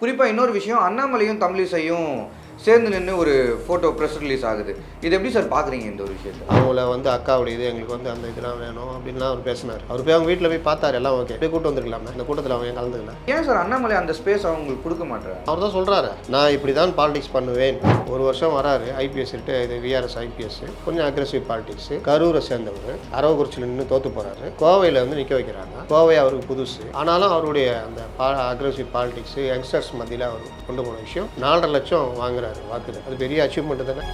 குறிப்பாக இன்னொரு விஷயம் அண்ணாமலையும் தமிழிசையும் சேர்ந்து நின்று ஒரு ஃபோட்டோ ப்ரெஸ் ரிலீஸ் ஆகுது. இது எப்படி சார் பார்க்குறீங்க இந்த ஒரு விஷயத்தை? அவங்கள வந்து அக்காவுடைய இது எங்களுக்கு வந்து அந்த இதெல்லாம் வேணும் அப்படின்லாம் அவர் பேசினார். அவர் போய் அவங்க வீட்டில் போய் பார்த்தாரு எல்லாம் ஓகே போய் கூட்டு வந்திருக்கலாமே இந்த கூட்டத்தில் அவங்க ஏன் கலந்துக்கல. ஏன் சார் அண்ணாமலை அந்த ஸ்பேஸ் அவங்களுக்கு கொடுக்க மாட்டாரு அவர் தான் சொல்கிறாரு நான் இப்படி தான் பாலிடிக்ஸ் பண்ணுவேன். ஒரு வருஷம் வராரு ஐபிஎஸ் இது விஆர்எஸ் ஐபிஎஸ் கொஞ்சம் அக்ரெசிவ் பாலிடிக்ஸ் கரூரை சேர்ந்தவர் அரவக்குறிச்சியில் நின்று தோத்து போகிறாரு கோவையில் வந்து நிற்க வைக்கிறாங்க. கோவை அவருக்கு புதுசு. ஆனாலும் அவருடைய அந்த அக்ரெசிவ் பாலிடிக்ஸ் யங்ஸ்டர்ஸ் மத்தியில் அவர் கொண்டு போன விஷயம் நாலரை லட்சம் வாங்குறாரு. வாக்குது அது பெரிய அச்சீவ்மெண்ட் தானே?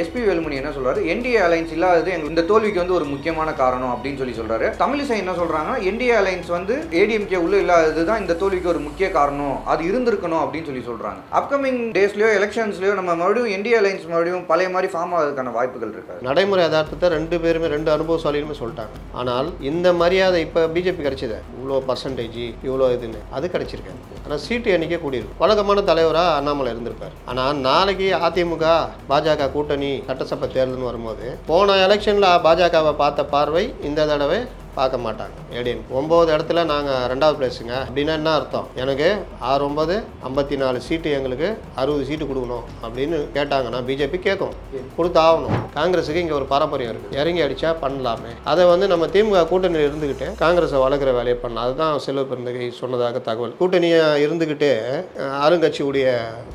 எஸ்பி வேலுமணி என்ன சொல்றாரு? என்டிஏ அலைன்ஸ் இல்லாதது இந்த தோல்விக்கு வந்து ஒரு முக்கியமான காரணம் அப்படின்னு சொல்லி சொல்றாரு. தமிழிசை என்ன சொல்றாங்கன்னா என்டிஏ அலைன்ஸ் வந்து ஏடிஎம்கே உள்ள இல்லாதது தான் இந்த தோல்விக்கு ஒரு முக்கிய காரணம். அது இருந்திருக்கணும் அப்படின்னு சொல்லி சொல்றாங்க. அப்கமிங் டேஸ்லயோ எலெக்ஷன்ஸ்லயோ நம்ம மறுபடியும் என்டிஏ அலைன்ஸ் மறுபடியும் பழைய மாதிரி ஃபார்ம் ஆகிறதுக்கான வாய்ப்புகள் இருக்காது. நடைமுறை யதார்த்தத்தை ரெண்டு பேருமே ரெண்டு அனுபவசாலிகளுமே சொல்லிட்டாங்க. ஆனால் இந்த மரியாதை இப்போ பிஜேபி கிடைச்சது. இவ்வளோ பர்சன்டேஜ் இவ்வளோ இதுன்னு. அது கிடைச்சிருக்கு. ஆனால் சீட்டு எண்ணிக்கை கூடியிருக்கும் வழக்கமான தலைவராக அண்ணாமலை இருந்திருப்பார். ஆனால் நாளைக்கு அதிமுக பாஜக கூட்டணி சட்டசபை தேர்தல்னு வரும்போது போன எலெக்ஷனில் பாஜகவை பார்த்த பார்வை இந்த தடவை பார்க்க மாட்டாங்க. ஏடிஎம் ஒம்பது இடத்துல நாங்கள் ரெண்டாவது பிளேஸுங்க அப்படின்னா என்ன அர்த்தம்? எனக்கு ஆறு ஒன்பது ஐம்பத்தி நாலு சீட்டு எங்களுக்கு அறுபது சீட்டு கொடுக்கணும் அப்படின்னு கேட்டாங்கன்னா பிஜேபி கேட்கும். கொடுத்து ஆகணும் காங்கிரஸுக்கு இங்கே ஒரு பாரம்பரியம் இருக்குது இறங்கி அடித்தா பண்ணலாமே. அதை வந்து நம்ம திமுக கூட்டணியில் இருந்துக்கிட்டு காங்கிரஸை வளர்க்குற வேலையை பண்ணலாம். அதுதான் செல்வ பிறந்தகை சொன்னதாக தகவல். கூட்டணியாக இருந்துக்கிட்டு அஹ், ஆளுங்கட்சியுடைய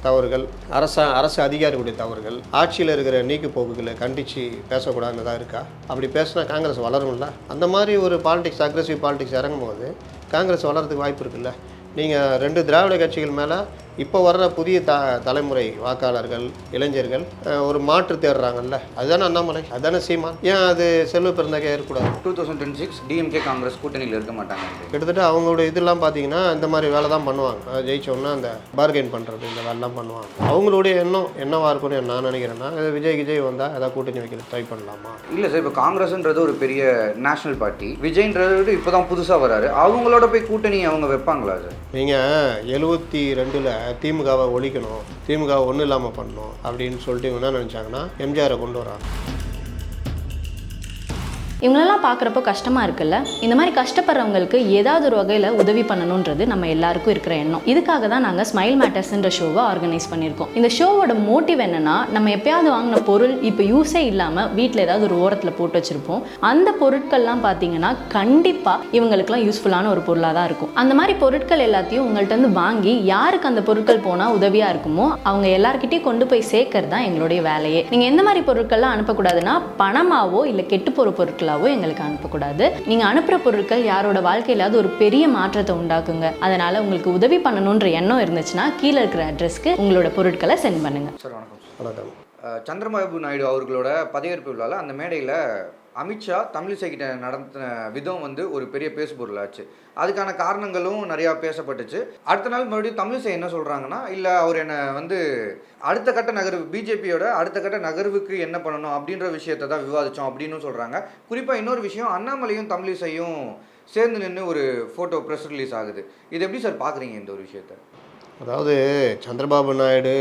தவறுகள் அரச அரசு அதிகாரிகளுடைய தவறுகள் ஆட்சியில் இருக்கிற நீக்கு போக்குகளை கண்டித்து பேசக்கூடாதுன்னு தான் இருக்கா? அப்படி பேசினா காங்கிரஸ் வளரும்ல. அந்த மாதிரி ஒரு பாலிடிக்ஸ் அக்ரெசிவ் பாலிடிக்ஸ் இறங்கும் போது காங்கிரஸ் வளர்கிறதுக்கு வாய்ப்பு இருக்குல்ல? நீங்கள் ரெண்டு திராவிட கட்சிகள் மேலே இப்போ வர்ற புதிய த தலைமுறை வாக்காளர்கள் இளைஞர்கள் ஒரு மாற்று தேடுறாங்கல்ல. அதுதானே அண்ணாமலை? அதுதானே சீமான்? ஏன் அது செல்வ பெருந்தகை இருக்கக்கூடாது? Two thousand twenty six DMK Congress கூட்டணியில் இருக்க மாட்டாங்க. கிட்டத்தட்ட அவங்களோட இதெல்லாம் பார்த்தீங்கன்னா இந்த மாதிரி வேலை தான் பண்ணுவாங்க. ஜெயிச்சோன்னா அந்த பார்கெயின் பண்ணுறது இந்த வேலைலாம் பண்ணுவாங்க. அவங்களுடைய எண்ணம் என்னவா இருக்கும்னு நான் நினைக்கிறேன்னா விஜய் விஜய் வந்தால் ஏதாவது கூட்டணி வைக்கிறது ட்ரை பண்ணலாமா? இல்லை சார் இப்போ காங்கிரஸ்ன்றது ஒரு பெரிய நேஷனல் பார்ட்டி விஜய்ன்றது இப்போ தான் புதுசாக வராரு அவங்களோட போய் கூட்டணி அவங்க வைப்பாங்களா சார்? நீங்கள் எழுபத்தி ரெண்டில் திமுகவை ஒழிக்கணும் திமுகவை ஒன்றும் இல்லாமல் பண்ணணும் அப்படின்னு சொல்லிட்டு இவங்க என்ன நினச்சாங்கன்னா எம்ஜிஆரை கொண்டு வராங்க. இவங்களெல்லாம் பார்க்குறப்போ கஷ்டமாக இருக்குல்ல? இந்த மாதிரி கஷ்டப்படுறவங்களுக்கு ஏதாவது ஒரு வகையில் உதவி பண்ணணுன்றது நம்ம எல்லாருக்கும் இருக்கிற எண்ணம். இதுக்காக தான் நாங்கள் ஸ்மைல் மேட்டர்ஸ்ன்ற ஷோவை ஆர்கனைஸ் பண்ணியிருக்கோம். இந்த ஷோவோட மோட்டிவ் என்னன்னா நம்ம எப்பயாவது வாங்கின பொருள் இப்போ யூஸே இல்லாமல் வீட்டில் ஏதாவது ஒரு ஓரத்தில் போட்டு வச்சுருப்போம். அந்த பொருட்கள்லாம் பார்த்தீங்கன்னா கண்டிப்பாக இவங்களுக்குலாம் யூஸ்ஃபுல்லான ஒரு பொருளாக தான் இருக்கும். அந்த மாதிரி பொருட்கள் எல்லாத்தையும் உங்கள்கிட்ட இருந்து வாங்கி யாருக்கு அந்த பொருட்கள் போனால் உதவியாக இருக்குமோ அவங்க எல்லாருக்கிட்டையும் கொண்டு போய் சேர்க்கறது தான் எங்களுடைய வேலையே. நீங்கள் எந்த மாதிரி பொருட்கள்லாம் அனுப்பக்கூடாதுன்னா பணமாவோ இல்லை கெட்டு போகிற பொருட்களாகவோ எங்களுக்கு அனுப்பக்கூடாது. நீங்கள் அனுப்புகிற பொருட்கள் யாரோட வாழ்க்கையிலாவது ஒரு பெரிய மாற்றத்தை உண்டாக்குங்க. அதனால் உங்களுக்கு உதவி பண்ணணுன்ற எண்ணம் இருந்துச்சுன்னா கீழே இருக்கிற அட்ரஸ்க்கு உங்களோட பொருட்களை சென்ட் பண்ணுங்கள் சார் வணக்கம். வணக்கம் சந்திரபாபு நாயுடு அவர்களோட பதவியேற்பு விழாவில் அந்த மேடையில் அமித்ஷா தமிழிசை கிட்ட நடத்தின விதம் வந்து ஒரு பெரிய பேசுபொருளாச்சு. அதுக்கான காரணங்களும் நிறையா பேசப்பட்டுச்சு. அடுத்த நாள் மறுபடியும் தமிழிசை என்ன சொல்கிறாங்கன்னா இல்லை அவர் என்னை வந்து அடுத்த கட்ட நகர்வு பிஜேபியோட அடுத்த கட்ட நகர்வுக்கு என்ன பண்ணணும் அப்படின்ற விஷயத்தை தான் விவாதித்தோம் அப்படின்னு சொல்கிறாங்க குறிப்பாக இன்னொரு விஷயம் அண்ணாமலையும் தமிழிசையும் சேர்ந்து நின்று ஒரு ஃபோட்டோ ப்ரெஸ் ரிலீஸ் ஆகுது. இது எப்படி சார் பார்க்குறீங்க இந்த ஒரு விஷயத்தை? அதாவது சந்திரபாபு நாயுடு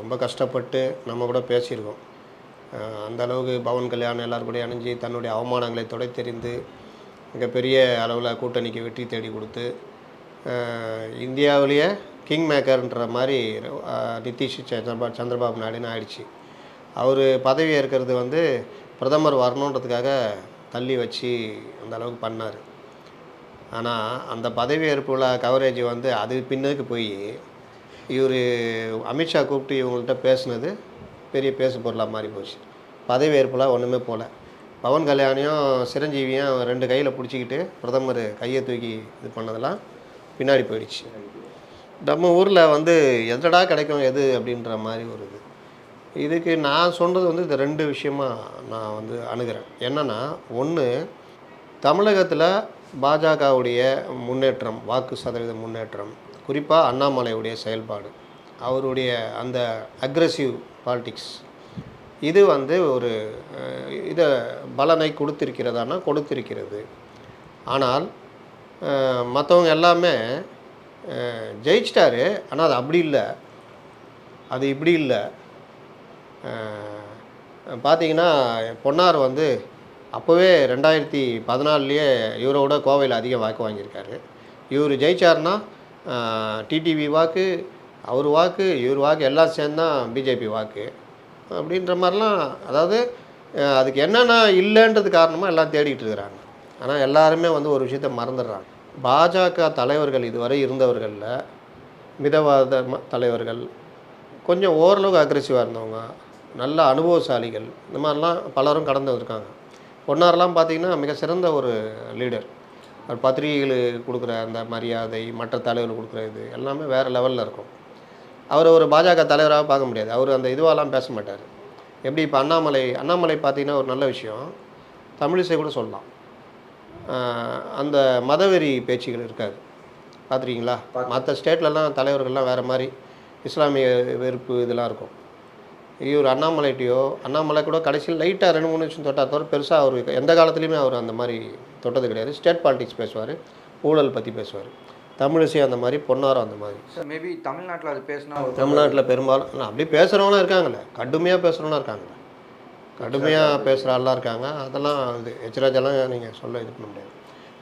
ரொம்ப கஷ்டப்பட்டு நம்ம கூட பேசியிருக்கோம். அந்த அளவுக்கு பவன் கல்யாணம் எல்லாரும் கூட அணிஞ்சு தன்னுடைய அவமானங்களை தொடை தெரிந்து மிகப்பெரிய அளவில் கூட்டணிக்கு வெற்றி தேடி கொடுத்து இந்தியாவிலேயே கிங் மேக்கர்ன்ற மாதிரி நிதிஷ் சந்திரபா சந்திரபாபு நாயுடுன்னு ஆயிடுச்சு. அவர் பதவி ஏற்கிறது வந்து பிரதமர் வரணுன்றதுக்காக தள்ளி வச்சு அந்த அளவுக்கு பண்ணார். ஆனால் அந்த பதவியேற்பு விழா கவரேஜ் வந்து அது பின்னுக்கு போய் இவர் அமித்ஷா கூப்பிட்டு இவங்கள்ட்ட பேசினது பெரிய பேசு பொருளாக மாறி போச்சு. பதவியேற்புலாம் ஒன்றுமே போகல பவன் கல்யாணியும் சிரஞ்சீவியும் ரெண்டு கையில் பிடிச்சிக்கிட்டு பிரதமர் கையை தூக்கி இது பண்ணதெல்லாம் பின்னாடி போயிடுச்சு. நம்ம ஊரில் வந்து எதடா கிடைக்கும் எது அப்படின்ற மாதிரி ஒரு இது. இதுக்கு நான் சொன்னது வந்து இந்த ரெண்டு விஷயமாக நான் வந்து அணுகிறேன். என்னென்னா ஒன்று தமிழகத்தில் பாஜகவுடைய முன்னேற்றம் வாக்கு சதவீத முன்னேற்றம் குறிப்பாக அண்ணாமலையுடைய செயல்பாடு அவருடைய அந்த அக்ரஸிவ் பாலிட்டிக்ஸ் இது வந்து ஒரு இதை பலனை கொடுத்திருக்கிறதானா? கொடுத்திருக்கிறது. ஆனால் மற்றவங்க எல்லாமே ஜெயிச்சிட்டாரு. ஆனால் அது அப்படி இல்லை. அது இப்படி இல்லை. பார்த்தீங்கன்னா பொன்னார் வந்து அப்போவே ரெண்டாயிரத்தி பதினாலுலேயே இவரோட கோவையில் அதிக வாக்கு வாங்கியிருக்காரு. இவர் ஜெயிச்சார்னா டிடிவி வாக்கு அவர் வாக்கு இவர் வாக்கு எல்லாம் சேர்ந்தான் பிஜேபி வாக்கு. அப்படின்ற மாதிரிலாம் அதாவது அதுக்கு என்னென்ன இல்லைன்றது காரணமாக எல்லாம் தேடிக்கிட்டு இருக்கிறாங்க. ஆனால் எல்லாருமே வந்து ஒரு விஷயத்த மறந்துடுறாங்க. பாஜக தலைவர்கள் இதுவரை இருந்தவர்களில் மிதவாத ம- தலைவர்கள் கொஞ்சம் ஓரளவுக்கு அக்ரெசிவாக இருந்தவங்க நல்ல அனுபவசாலிகள் இந்த மாதிரிலாம் பலரும் கடந்து வந்திருக்காங்க. பொன்னாரெலாம் பார்த்திங்கன்னா மிக சிறந்த ஒரு லீடர் அவர் பத்திரிகைகளுக்கு கொடுக்குற அந்த மரியாதை மற்ற தலைவர்கள் கொடுக்குற இது எல்லாமே வேறு லெவலில் இருக்கும். அவர் ஒரு பாஜக தலைவராக பார்க்க முடியாது. அவர் அந்த இதுவாலாம் பேச மாட்டார். எப்படி இப்போ அண்ணாமலை அண்ணாமலை பார்த்தீங்கன்னா ஒரு நல்ல விஷயம். தமிழிசை கூட சொல்லலாம். அந்த மதவெறி பேச்சுகள் இருக்காது. பார்த்துருக்கீங்களா மற்ற ஸ்டேட்லலாம் தலைவர்கள்லாம் வேறு மாதிரி இஸ்லாமிய வெறுப்பு இதெல்லாம் இருக்கும். இவர் அண்ணாமலைட்டையோ அண்ணாமலை கூட கடைசியில் லைட்டாக ரெண்டு மூணு நிமிஷம் தொட்டார் தவிர பெருசாக அவர் எந்த காலத்துலேயுமே அவர் அந்த மாதிரி தொட்டது கிடையாது. ஸ்டேட் பாலிடிக்ஸ் பேசுவார். ஊழல் பற்றி பேசுவார். தமிழிசை அந்த மாதிரி பொன்னாரம் அந்த மாதிரி. மேபி தமிழ்நாட்டில் அது பேசினா தமிழ்நாட்டில் பெரும்பாலும் ஆனால் அப்படி பேசுகிறவங்களும் இருக்காங்களே கடுமையாக பேசுகிறவங்களும் இருக்காங்களே கடுமையாக பேசுகிற ஆள்லாம் இருக்காங்க. அதெல்லாம் இது எச்ராஜெல்லாம் நீங்கள் சொல்ல இது பண்ண முடியாது.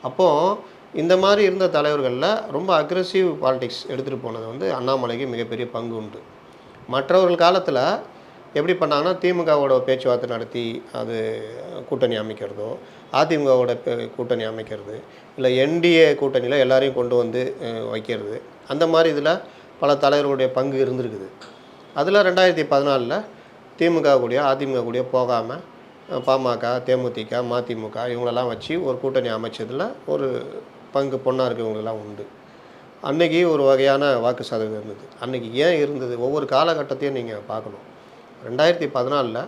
அப்போது இந்த மாதிரி இருந்த தலைவர்களில் ரொம்ப அக்ரெசிவ் பாலிடிக்ஸ் எடுத்துகிட்டு போனது வந்து அண்ணாமலைக்கு மிகப்பெரிய பங்கு உண்டு. மற்றவர்கள் காலத்தில் எப்படி பண்ணாங்கன்னா திமுகவோட பேச்சுவார்த்தை நடத்தி அது கூட்டணி அமைக்கிறதோ அதிமுகவோட பே- கூட்டணி அமைக்கிறது இல்லை என்டிஏ கூட்டணியில் எல்லாரையும் கொண்டு வந்து வைக்கிறது. அந்த மாதிரி இதில் பல தலைவர்களுடைய பங்கு இருந்திருக்குது. அதில் ரெண்டாயிரத்தி பதினாலில் திமுக கூடயோ அதிமுக கூடயோ போகாமல் பாமக தேமுதிக மதிமுக இவங்களெல்லாம் வச்சு ஒரு கூட்டணி அமைச்சதில் ஒரு பங்கு பொண்ணாக இருக்கவங்களெல்லாம் உண்டு. அன்னைக்கு ஒரு வகையான வாக்கு சதவீதம் இருந்தது. அன்னைக்கு ஏன் இருந்தது? ஒவ்வொரு காலகட்டத்தையும் நீங்கள் பார்க்கணும். ரெண்டாயிரத்தி பதினாலில்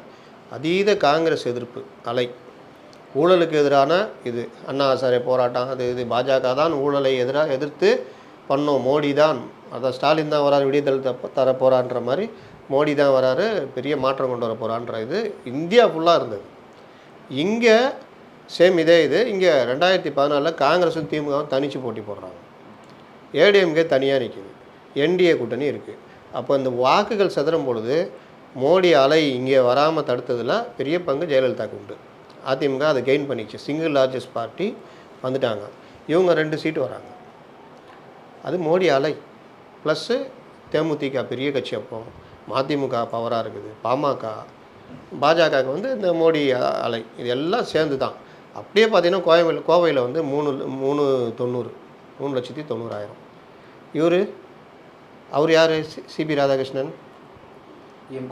அதீத காங்கிரஸ் எதிர்ப்பு அலை ஊழலுக்கு எதிரான இது அண்ணா ஹசாரே போராட்டம் அது இது பாஜக தான் ஊழலை எதிராக எதிர்த்து பண்ணோம் மோடி தான். அதான் ஸ்டாலின் தான் வராரு விடியதல் தர போகிறான்ற மாதிரி மோடி தான் வராரு பெரிய மாற்றம் கொண்டு வர போகிறான்ற இது இந்தியா ஃபுல்லாக இருந்தது. இங்கே சேம் இதே இது. இங்கே ரெண்டாயிரத்தி பதினாலில் காங்கிரஸும் திமுகவும் தனித்து போட்டி போடுறாங்க. ஏடிஎம்கே தனியாக நிற்கிது என்டிஏ கூட்டணி இருக்குது அப்போ இந்த வாக்குகள் சிதறும் பொழுது மோடி அலை இங்கே வராமல் தடுத்ததில் பெரிய பங்கு ஜெயலலிதாவுக்கு உண்டு. அதிமுக அதை கெயின் பண்ணிச்சு. சிங்கிள் லார்ஜஸ்ட் பார்ட்டி வந்துட்டாங்க. இவங்க ரெண்டு சீட்டு வராங்க. அது மோடி அலை. ப்ளஸ்ஸு தேமுதிக பெரிய கட்சி அப்போ மதிமுக பவராக இருக்குது. பாமக பாஜகவுக்கு வந்து இந்த மோடி அலை. இது எல்லாம் சேர்ந்து தான் அப்படியே பார்த்தீங்கன்னா கோயம்பேடு கோவையில் வந்து மூணு மூணு தொண்ணூறு மூணு லட்சத்தி தொண்ணூறாயிரம். இவர் அவர் யார்? சிபி ராதாகிருஷ்ணன்?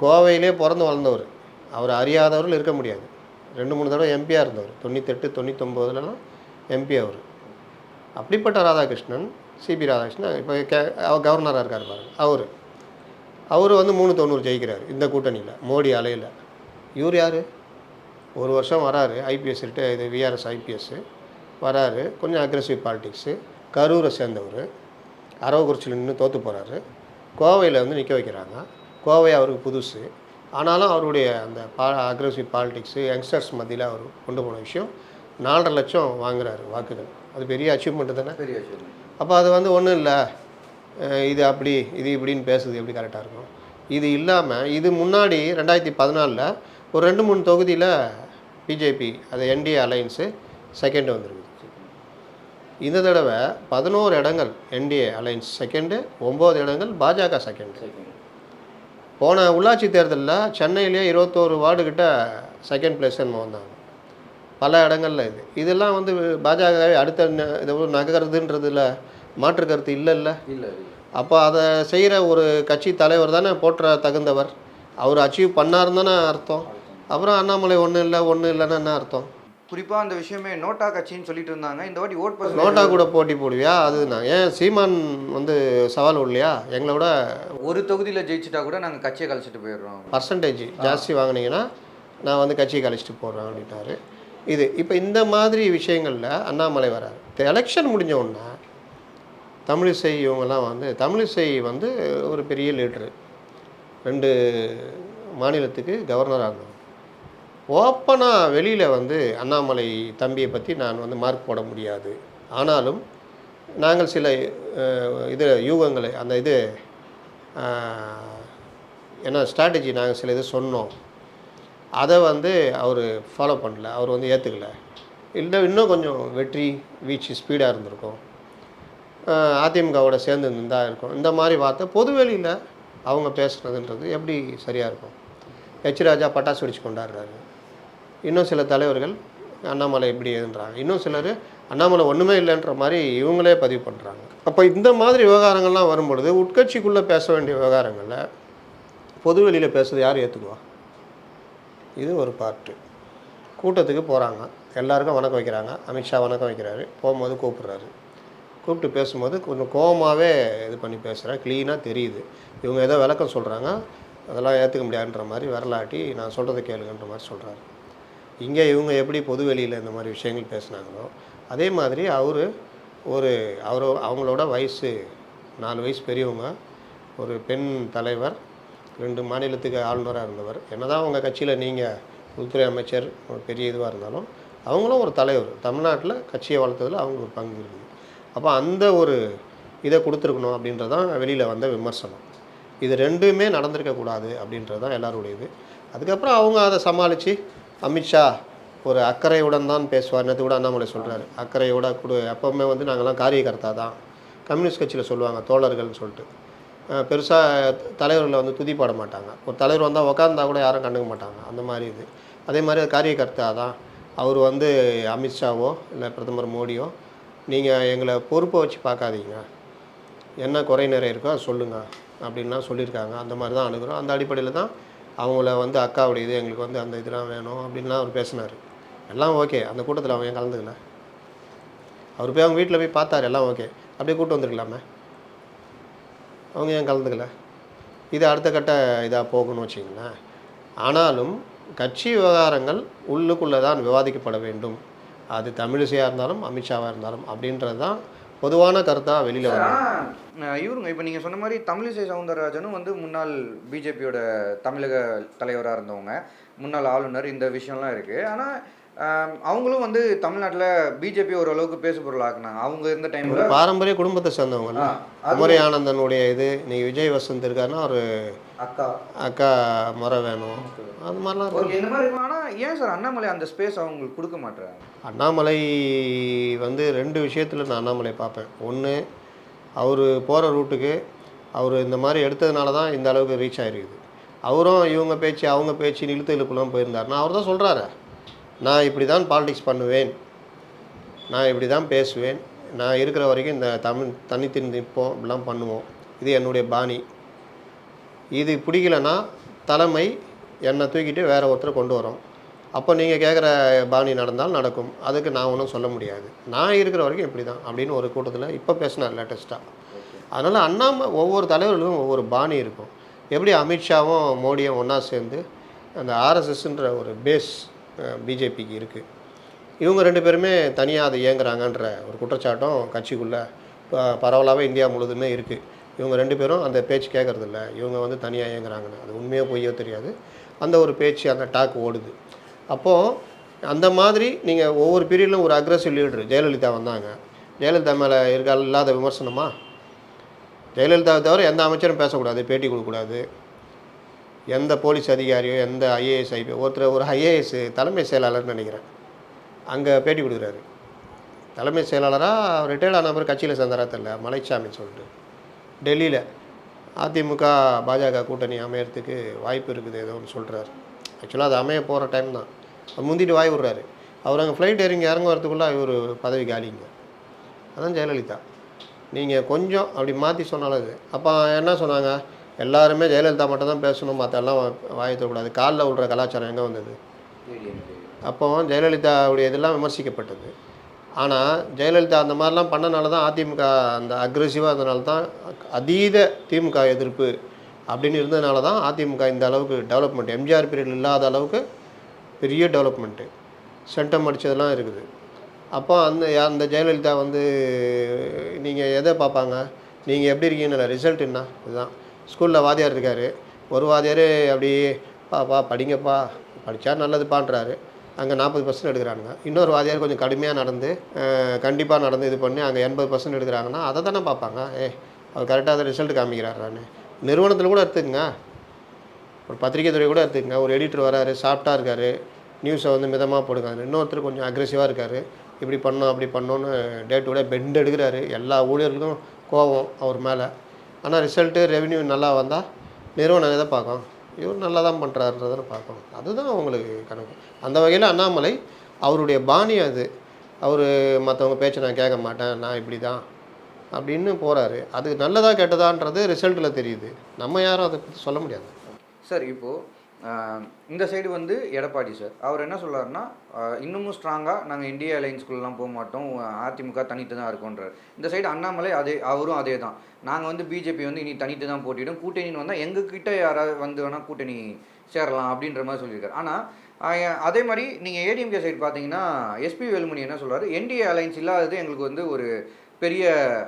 கோவையிலே பிறந்து வளர்ந்தவர். அவர் அறியாதவர்கள் இருக்க முடியாது. ரெண்டு மூணு தடவை எம்பியாக இருந்தவர். தொண்ணூத்தெட்டு தொண்ணூத்தொம்போதுலலாம் எம்பி அவர். அப்படிப்பட்ட ராதாகிருஷ்ணன் சிபி ராதாகிருஷ்ணன் இப்போ கே அவர் கவர்னராக இருக்கார் பாருங்க. அவர். அவர் வந்து மூணு தொண்ணூறு ஜெயிக்கிறார் இந்த கூட்டணியில் மோடி அலையில். இவர் யார்? ஒரு வருஷம் வராரு ஐபிஎஸ் இது விஆர்எஸ் ஐபிஎஸ்ஸு வராரு கொஞ்சம் அக்ரெசிவ் பாலிடிக்ஸு கரூரை சேர்ந்தவர். அரவக்குறிச்சியில் நின்று தோற்று போகிறாரு கோவையில் வந்து நிற்க வைக்கிறாங்க. கோவை அவருக்கு புதுசு. ஆனாலும் அவருடைய அந்த பா அக்ரெசிவ் பாலிடிக்ஸு யங்ஸ்டர்ஸ் மத்தியில் அவர் கொண்டு போன விஷயம் நாலரை லட்சம் வாங்குறாரு வாக்குகள். அது பெரிய அச்சீவ்மெண்ட்டு தானே? பெரிய விஷயம் அப்போ அது வந்து ஒன்றும் இல்லை. இது அப்படி இது இப்படின்னு பேசுறது எப்படி கரெக்டாக இருக்கும்? இது இல்லாமல் இது முன்னாடி ரெண்டாயிரத்தி பதினாலில் ஒரு ரெண்டு மூணு தொகுதியில் பிஜேபி அது என்டிஏ அலையன்ஸு செகண்ட் வந்திருக்குது. இந்த தடவை பதினோரு இடங்கள் என்டிஏ அலையன்ஸ் செகண்டு ஒம்பது இடங்கள் பாஜக செகண்டு போன உள்ளாட்சி தேர்தலில் சென்னையிலேயே இருபத்தோரு வார்டு கிட்ட செகண்ட் பிளேஸ் என்னமோ வந்தாங்க. பல இடங்கள்ல இது. இதெல்லாம் வந்து பாஜகவை அடுத்த இது நகர்றதுன்றதுல மாற்று கருத்து இல்லை இல்லை இல்லை. அப்போ அதை செய்கிற ஒரு கட்சி தலைவர் தானே போற்ற தகுந்தவர். அவர் அச்சீவ் பண்ணாருன்னு தானே அர்த்தம். அப்புறம் அண்ணாமலை ஒன்றும் இல்லை ஒன்றும் இல்லைன்னா என்ன அர்த்தம்? குறிப்பாக அந்த விஷயமே நோட்டா கட்சின்னு சொல்லிட்டு இருந்தாங்க. இந்த வாட்டி ஓட் பர்சன்டேஜ் நோட்டா கூட போட்டி போடுவியா? அது நான் ஏன் சீமான் வந்து சவால் விடலையா? எங்களை விட ஒரு தொகுதியில் ஜெயிச்சிட்டா கூட நாங்கள் கட்சியை கழிச்சிட்டு போயிடுறோம். பர்சன்டேஜ் ஜாஸ்தி வாங்குனீங்கன்னா நான் வந்து கட்சியை கழிச்சிட்டு போடுறேன் அப்படின்ட்டாரு. இது இப்போ இந்த மாதிரி விஷயங்களில் அண்ணாமலை வராரு. எலெக்ஷன் முடிஞ்ச உடனே தமிழிசை இவங்கெல்லாம் வந்து தமிழிசை வந்து ஒரு பெரிய லீட்ரு ரெண்டு மாநிலத்துக்கு கவர்னராக இருந்தவங்க ஓப்பனாக வெளியில் வந்து அண்ணாமலை தம்பியை பற்றி நான் வந்து மார்க் போட முடியாது. ஆனாலும் நாங்கள் சில இது யூகங்களை அந்த இது என்ன ஸ்ட்ராட்டஜி நாங்கள் சில இது சொன்னோம். அதை வந்து அவர் ஃபாலோ பண்ணல அவர் வந்து ஏற்றுக்கல இல்லை இன்னும் கொஞ்சம் வெற்றி வீச்சு ஸ்பீடாக இருந்திருக்கும். அதிமுகவோட சேர்ந்து இருந்தா இருக்கும். இந்த மாதிரி வார்த்தை பொதுவெளியில் அவங்க பேசுனதுன்றது எப்படி சரியாக இருக்கும்? ஹெச் ராஜா பட்டாசு வெடிச்சு கொண்டாடுறாரு. இன்னும் சில தலைவர்கள் அண்ணாமலை இப்படி எதுன்றாங்க. இன்னும் சிலர் அண்ணாமலை ஒன்றுமே இல்லைன்ற மாதிரி இவங்களே பதிவு பண்ணுறாங்க அப்போ இந்த மாதிரி விவகாரங்கள்லாம் வரும்பொழுது உட்கட்சிக்குள்ளே பேச வேண்டிய விவகாரங்களில் பொது வெளியில் பேசுறது யார் ஏற்றுக்குவா இது ஒரு பார்ட்டு கூட்டத்துக்கு போகிறாங்க எல்லாருக்கும் வணக்கம் வைக்கிறாங்க. அமித்ஷா வணக்கம் வைக்கிறாரு. போகும்போது கூப்பிட்றாரு. கூப்பிட்டு பேசும்போது கொஞ்சம் கோவமாகவே இது பண்ணி பேசுகிறேன் க்ளீனாக தெரியுது. இவங்க ஏதோ விளக்கம் சொல்கிறாங்க அதெல்லாம் ஏற்றுக்க முடியாதுன்ற மாதிரி வரலாட்டி நான் சொல்கிறத கேளுங்கன்ற மாதிரி சொல்கிறாரு இங்கே இவங்க எப்படி பொது வெளியில் இந்த மாதிரி விஷயங்கள் பேசுனாங்களோ அதே மாதிரி அவர் ஒரு அவரோ அவங்களோட வயசு நாலு வயசு பெரியவங்க ஒரு பெண் தலைவர் ரெண்டு மாநிலத்துக்கு ஆளுநராக இருந்தவர். என்னதான் அவங்க கட்சியில் நீங்கள் உள்துறை அமைச்சர் ஒரு பெரிய இதுவாக இருந்தாலும் அவங்களும் ஒரு தலைவர். தமிழ்நாட்டில் கட்சியை வளர்த்ததில் அவங்க ஒரு பங்கு இருக்குது. அப்போ அந்த ஒரு இதை கொடுத்துருக்கணும் அப்படின்றது தான் வெளியில் வந்த விமர்சனம். இது ரெண்டுமே நடந்திருக்கக்கூடாது அப்படின்றது தான் எல்லாருடைய இது அதுக்கப்புறம் அவங்க அதை சமாளித்து அமித்ஷா ஒரு அக்கறையுடன் தான் பேசுவார் நேற்று கூட அண்ணாமலை சொல்கிறார் அக்கறையோட கொடு எப்போவுமே வந்து நாங்கள்லாம் காரியகர்த்தா தான். கம்யூனிஸ்ட் கட்சியில் சொல்லுவாங்க தோழர்கள்னு சொல்லிட்டு. பெருசாக தலைவர்களை வந்து துதி பாட மாட்டாங்க. ஒரு தலைவர் வந்தால் உக்காந்தா கூட யாரும் கண்டுக்க மாட்டாங்க. அந்த மாதிரி இது. அதே மாதிரி காரியகர்த்தா தான். அவர் வந்து அமித்ஷாவோ இல்லை பிரதமர் மோடியோ நீங்கள் எங்களை பொறுப்பை வச்சு பார்க்காதீங்க. என்ன குறை நிறைய இருக்கோ அதை சொல்லுங்கள் அப்படின்லாம் சொல்லியிருக்காங்க. அந்த மாதிரி தான் அணுகிறோம். அந்த அடிப்படையில் தான் அவங்கள வந்து அக்காவுடைய இது எங்களுக்கு வந்து அந்த இதெல்லாம் வேணும் அப்படின்லாம் அவர் பேசினார். எல்லாம் ஓகே அந்த கூட்டத்தில் அவன் ஏன் கலந்துக்கல? அவர் போய் அவங்க வீட்டில் போய் பார்த்தாரு எல்லாம் ஓகே. அப்படியே கூட்டு வந்துருக்கலாமே. அவங்க ஏன் கலந்துக்கல? இது அடுத்த கட்ட இதாக போகணும்னு வச்சிங்களேன் ஆனாலும் கட்சி விவகாரங்கள் உள்ளுக்குள்ளே தான் விவாதிக்கப்பட வேண்டும். அது தமிழிசையாக இருந்தாலும் அமித்ஷாவாக இருந்தாலும் அப்படின்றது தான் பொதுவான கருத்தாக வெளியில் வரும் இவருங்க இப்போ நீங்கள் சொன்ன மாதிரி தமிழிசை சவுந்தரராஜனும் வந்து முன்னாள் பிஜேபியோட தமிழக தலைவராக இருந்தவங்க. முன்னாள் ஆளுநர் இந்த விஷயம்லாம் இருக்குது ஆனால் அவங்களும் வந்து தமிழ்நாட்டில் பிஜேபி ஓரளவுக்கு பேசு பொருளாக்குனாங்க அவங்க இருந்த டைமில் பாரம்பரிய குடும்பத்தை சேர்ந்தவங்க குமரி ஆனந்தனுடைய இது நீங்கள் விஜய் வசந்த் இருக்காருன்னா ஒரு அக்கா. அக்கா முறை வேணும். அது மாதிரிலாம் இந்த மாதிரி ஆனால் ஏன் சார் அண்ணாமலை அந்த ஸ்பேஸ் அவங்களுக்கு கொடுக்க மாட்டேறாங்க அண்ணாமலை வந்து ரெண்டு விஷயத்தில் நான் அண்ணாமலை பார்ப்பேன். ஒன்று அவர் போகிற ரூட்டுக்கு அவர் இந்த மாதிரி எடுத்ததுனால தான் இந்த அளவுக்கு ரீச் ஆகிருக்குது அவரும் இவங்க பேச்சு அவங்க பேச்சு இழுத்து இழுப்புலாம் போயிருந்தாருன்னா அவர் தான் சொல்கிறாரு நான் இப்படி தான் பாலிடிக்ஸ் பண்ணுவேன். நான் இப்படி தான் பேசுவேன். நான் இருக்கிற வரைக்கும் இந்த தமிழ் தனித்து நிற்போம் இப்படிலாம் பண்ணுவோம். இது என்னுடைய பாணி. இது பிடிக்கலன்னா தலைமை என்னை தூக்கிட்டு வேறு ஒருத்தரை கொண்டு வரோம். அப்போ நீங்கள் கேட்குற பாணி நடந்தால் நடக்கும். அதுக்கு நான் ஒன்றும் சொல்ல முடியாது. நான் இருக்கிற வரைக்கும் இப்படி தான் அப்படின்னு ஒரு கூட்டத்தில் இப்போ பேசினார் லேட்டஸ்ட்டாக. அதனால் அண்ணாம ஒவ்வொரு தலைவர்களுக்கும் ஒவ்வொரு பாணி இருக்கும். எப்படி அமித்ஷாவும் மோடியும் ஒன்றா சேர்ந்து அந்த ஆர்எஸ்எஸ்ன்ற ஒரு பேஸ் பிஜேபிக்கு இருக்குது இவங்க ரெண்டு பேருமே தனியாக அதை இயங்குறாங்கன்ற ஒரு குற்றச்சாட்டும் கட்சிக்குள்ளே பரவலாகவே இந்தியா முழுதுமே இருக்குது இவங்க ரெண்டு பேரும் அந்த பேச்சு கேட்குறதில்ல. இவங்க வந்து தனியாக இயங்குறாங்கன்னு. அது உண்மையோ பொய்யோ தெரியாது. அந்த ஒரு பேச்சு அந்த டாக் ஓடுது. அப்போது அந்த மாதிரி நீங்கள் ஒவ்வொரு பீரியடிலும் ஒரு அக்ரஸிவ் லீடர் ஜெயலலிதா வந்தாங்க. ஜெயலலிதா மேலே இருக்க இல்லாத விமர்சனமா? ஜெயலலிதாவை தவிர எந்த அமைச்சரும் பேசக்கூடாது பேட்டி கொடுக்கக்கூடாது. எந்த போலீஸ் அதிகாரியோ எந்த ஐஏஎஸ் ஐபி ஒருத்தர் ஒரு ஐஏஎஸ் தலைமை செயலாளர்னு நினைக்கிறேன். அங்கே பேட்டி கொடுக்குறாரு. தலைமை செயலாளராக ரிட்டையர்ட் ஆன கட்சியில் சேர்ந்தாரா தெரில மலைச்சாமின்னு சொல்லிட்டு. டெல்லியில் அதிமுக பாஜக கூட்டணி அமையறதுக்கு வாய்ப்பு இருக்குது ஏதோ ஒன்று சொல்கிறாரு ஆக்சுவலாக அது அமைய போகிற டைம் தான். அது முந்திட்டு வாய் விட்றாரு. அவர் அங்கே ஃப்ளைட் இறங்கி இறங்க வரதுக்குள்ளே இவர் பதவி காலிங்க. அதான் ஜெயலலிதா. நீங்கள் கொஞ்சம் அப்படி மாற்றி சொன்னாலும் அது அப்போ என்ன சொன்னாங்க? எல்லாருமே ஜெயலலிதா மட்டும் தான் பேசணும் மற்றெல்லாம் வாயை காலில் விடுற கலாச்சாரம் எங்கே வந்தது? அப்போ ஜெயலலிதாவுடைய இதெல்லாம் விமர்சிக்கப்பட்டது. ஆனால் ஜெயலலிதா அந்த மாதிரிலாம் பண்ணனால தான் அதிமுக அந்த அக்ரெசிவாக இருந்தனால தான் அதீத திமுக எதிர்ப்பு அப்படின்னு இருந்ததுனால தான் அதிமுக இந்த அளவுக்கு டெவலப்மெண்ட் எம்ஜிஆர் பீரியட் இல்லாத அளவுக்கு பெரிய டெவலப்மெண்ட்டு சென்டம் அடித்ததெல்லாம் இருக்குது. அப்போ அந்த அந்த ஜெயலலிதா வந்து நீங்கள் எதை பார்ப்பாங்க? நீங்கள் எப்படி இருக்கீங்கன்னு ரிசல்ட் என்ன? இதுதான். ஸ்கூலில் வாத்தியார் இருக்கார். ஒரு வாத்தியார் அப்படி பாப்பா படிங்கப்பா. படித்தா நல்லதுப்பான்றாரு. அங்கே நாற்பது பர்சன்ட் எடுக்கிறானுங்க. இன்னொரு வாத்தியார் கொஞ்சம் கடுமையாக நடந்து கண்டிப்பாக நடந்து இது பண்ணி அங்கே எண்பது பர்சன்ட் எடுக்கிறாங்கன்னா அதை தானே பார்ப்பாங்க? ஏ அவர் கரெக்டாக அதை ரிசல்ட் காமிக்கிறாரான்னு நிறுவனத்தில் கூட எடுத்துக்கங்க. ஒரு பத்திரிகை துறை கூட எடுத்துக்கங்க. ஒரு எடிட்டர் வராரு சாஃப்டாக இருக்கார் நியூஸை வந்து மிதமாக போடுங்க இன்னொருத்தர் கொஞ்சம் அக்ரெசிவாக இருக்கார். இப்படி பண்ணோம் அப்படி பண்ணோன்னு டே டு டே பெண்ட் எடுக்கிறாரு. எல்லா ஊழியர்களுக்கும் கோபம் அவர் மேலே. ஆனால் ரிசல்ட்டு ரெவென்யூ நல்லா வந்தால் நிறுவனம் எதை பார்க்கும்? இவர் நல்லா தான் பண்ணுறாருன்றதை பார்க்கணும் அதுதான் அவங்களுக்கு கணக்கு அந்த வகையில் அண்ணாமலை அவருடைய பாணி அது. அவர் மற்றவங்க பேச்சை நான் கேட்க மாட்டேன். நான் இப்படி தான் அப்படின்னு போகிறாரு அது நல்லதா கெட்டதான்றது ரிசல்ட்டில் தெரியுது. நம்ம யாரும் அதை பற்றி சொல்ல முடியாது. சார் இப்போது இந்த சைடு வந்து எடப்பாடி சார். அவர் என்ன சொல்றாருன்னா இன்னமும் ஸ்ட்ராங்காக நாங்கள் இந்தியா அலைன்ஸ்குள்ளலாம் போக மாட்டோம். அதிமுக தனித்து தான் இருக்கோன்றார் இந்த சைடு அண்ணாமலை அதே அவரும் அதே தான். நாங்கள் வந்து பிஜேபி வந்து இனி தனித்து தான் போட்டிடும் கூட்டணின்னு வந்தால் எங்ககிட்ட யாராவது வந்து வேணால் கூட்டணி சேரலாம் அப்படின்ற மாதிரி சொல்லியிருக்காரு. ஆனால் அதே மாதிரி நீங்கள் ஏடிஎம்கே சைடு பார்த்தீங்கன்னா எஸ்பி வேலுமணி என்ன சொல்கிறார் என்டிஏ அலைன்ஸ் இல்லாதது எங்களுக்கு வந்து ஒரு பெரிய